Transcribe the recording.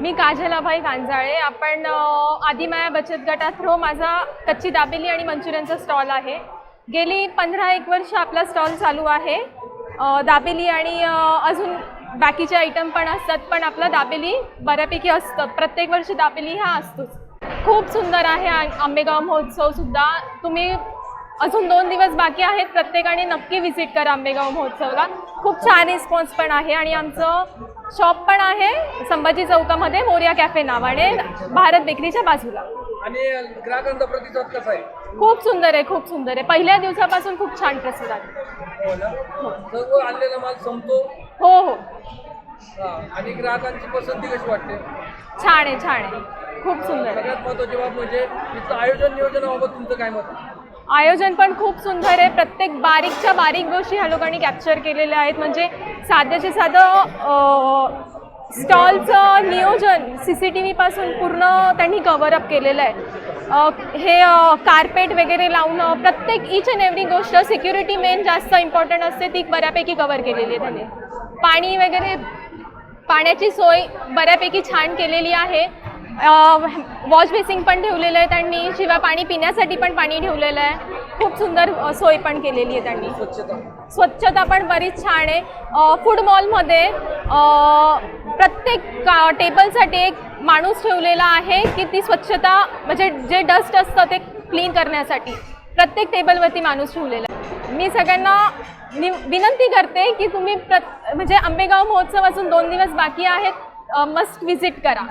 मी काजलाभाई कांजाळे. आपण आदिमाया बचत गटात थ्रो माझा कच्ची दाबेली आणि मंचुरियनचा स्टॉल आहे. गेली पंधरा एक वर्ष आपला स्टॉल चालू आहे. दाबेली आणि अजून बाकीचे आयटम पण असतात पण आपला दाबेली बऱ्यापैकी असतं. प्रत्येक वर्षी दाबेली हा असतोच. खूप सुंदर आहे आंबेगाव महोत्सव सुद्धा. तुम्ही अजून दोन दिवस बाकी आहेत प्रत्येकाने नक्की व्हिजिट करा आंबेगाव महोत्सवला. खूप छान रिस्पॉन्स पण आहे आणि आमचं शॉप पण आहे संभाजी चौकामध्ये मोर्या कॅफे नावाने भारत बेकरीच्या बाजूला. आणि ग्राहकांचा प्रतिसाद कसा आहे? खूप सुंदर आहे खूप सुंदर आहे. पहिल्या दिवसापासून खूप छान प्रसिद्ध आहे. हो ना? सर्व आणलेला माल संपतो? हो हो. हा. आणि ग्राहकांची पसंती कशी वाटते? छान आहे छान आहे. खूप सुंदर आहे. सगळ्यात महत्वाची बाब म्हणजे इथं आयोजन नियोजनाबाबत तुमचं काय मत आहे? आयोजन पण खूप सुंदर आहे. प्रत्येक बारीकच्या बारीक गोष्टी ह्या लोकांनी कॅप्चर केलेल्या आहेत. म्हणजे साध्याचे साधं स्टॉलचं नियोजन सी सी टी व्हीपासून पूर्ण त्यांनी कव्हरअप केलेलं आहे. हे कार्पेट वगैरे लावणं प्रत्येक इच अँड एव्हरी गोष्ट सिक्युरिटी मेन जास्त इम्पॉर्टंट असते ती बऱ्यापैकी कवर केलेली आहे त्यांनी. पाणी वगैरे पाण्याची सोय बऱ्यापैकी छान केलेली आहे. वॉश बेसिंग पण ठेवलेलं आहे त्यांनी शिवाय पाणी पिण्यासाठी पण पाणी ठेवलेलं आहे. खूप सुंदर सोय पण केलेली आहे त्यांनी. स्वच्छता. स्वच्छता पण बरीच छान आहे. फूड मॉलमध्ये प्रत्येक का टेबलसाठी एक माणूस ठेवलेला आहे की ती स्वच्छता म्हणजे जे डस्ट असतं ते क्लीन करण्यासाठी. प्रत्येक टेबलवरती माणूस ठेवलेला आहे. मी सगळ्यांना नि विनंती करते की तुम्ही प्र म्हणजे आंबेगाव महोत्सव अजून दोन दिवस बाकी आहेत मस्ट विजिट करा.